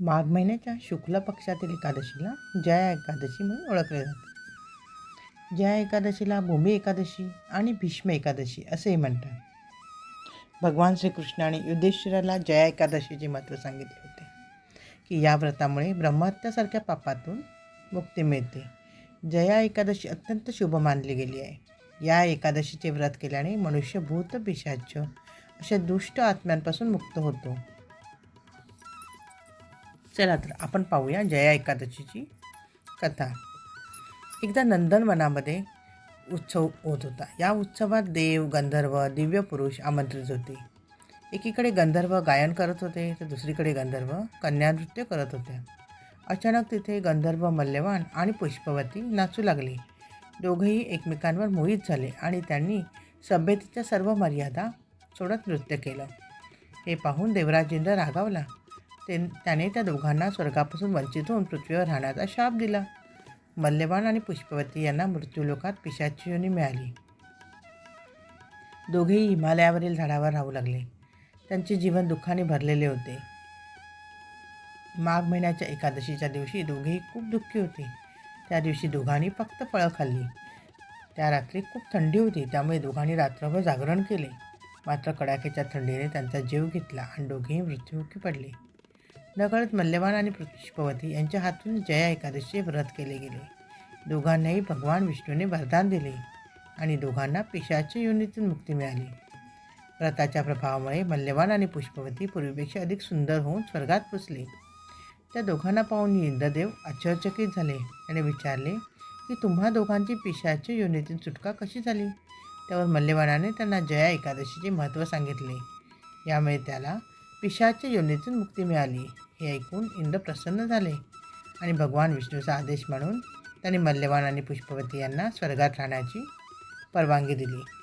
माघ महिन्याच्या शुक्ल पक्षातील एकादशीला जया एकादशी म्हणून ओळखले जाते. जया एकादशीला भूमी एकादशी आणि भीष्म एकादशी असेही म्हणतात. भगवान श्रीकृष्णाने युधिष्ठिराला जया एकादशीचे महत्त्व सांगितले होते. की या व्रतामुळे ब्रह्महत्यासारख्या पापातून मुक्ती मिळते. जया एकादशी अत्यंत शुभ मानली गेली आहे. या एकादशीचे व्रत केल्याने मनुष्य भूत पिशाच्य अशा दुष्ट आत्म्यांपासून मुक्त होतो. चला तर आपण पाहूया जया एकादशीची कथा. एकदा नंदनवनामध्ये उत्सव होत होता. या उत्सवात देव गंधर्व दिव्य पुरुष आमंत्रित होते. एकीकडे गंधर्व गायन करत होते तर दुसरीकडे गंधर्व कन्यानृत्य करत होत्या अचानक तिथे गंधर्व मल्यवान आणि पुष्पवती नाचू लागले. दोघंही एकमेकांवर मोहित झाले आणि त्यांनी सभ्यतेच्या सर्व मर्यादा सोडत नृत्य केलं. हे पाहून देवराजेंद्र रागावला. ते त्याने त्या दोघांना स्वर्गापासून वंचित होऊन पृथ्वीवर राहण्याचा शाप दिला. मल्यवान आणि पुष्पवती यांना मृत्यूलोकात पिशाची योनी मिळाली. दोघेही हिमालयावरील झाडावर राहू लागले. त्यांचे जीवन दुःखाने भरलेले होते. माघ महिन्याच्या एकादशीच्या दिवशी दोघेही खूप दुःखी होते. त्या दिवशी दोघांनी फक्त फळं खाल्ली. त्या रात्री खूप थंडी होती त्यामुळे दोघांनी रात्रभर जागरण केले. मात्र कडाक्याच्या थंडीने त्यांचा जीव घेतला आणि दोघेही मृत्युमुखी पडले. नकळत मल्यवान आणि पुष्पवती यांच्या हातून जया एकादशीचे व्रत केले गेले. दोघांनाही भगवान विष्णूने वरदान दिले आणि दोघांना पिशाच्या योनीतून मुक्ती मिळाली. व्रताच्या प्रभावामुळे मल्यवान आणि पुष्पवती पूर्वीपेक्षा अधिक सुंदर होऊन स्वर्गात पोचले. त्या दोघांना पाहून इंद्रदेव आश्चर्यचकित झाले आणि विचारले की तुम्हा दोघांची पिशाच्या योनीतून सुटका कशी झाली? त्यावर मल्यवानाने त्यांना जया एकादशीचे महत्त्व सांगितले. यामुळे त्याला पिशाच्या योनीतून मुक्ती मिळाली. हे ऐकून इंद्र प्रसन्न झाले आणि भगवान विष्णूचा आदेश म्हणून त्यांनी मल्यवान आणि पुष्पवती यांना स्वर्गात राहण्याची परवानगी दिली.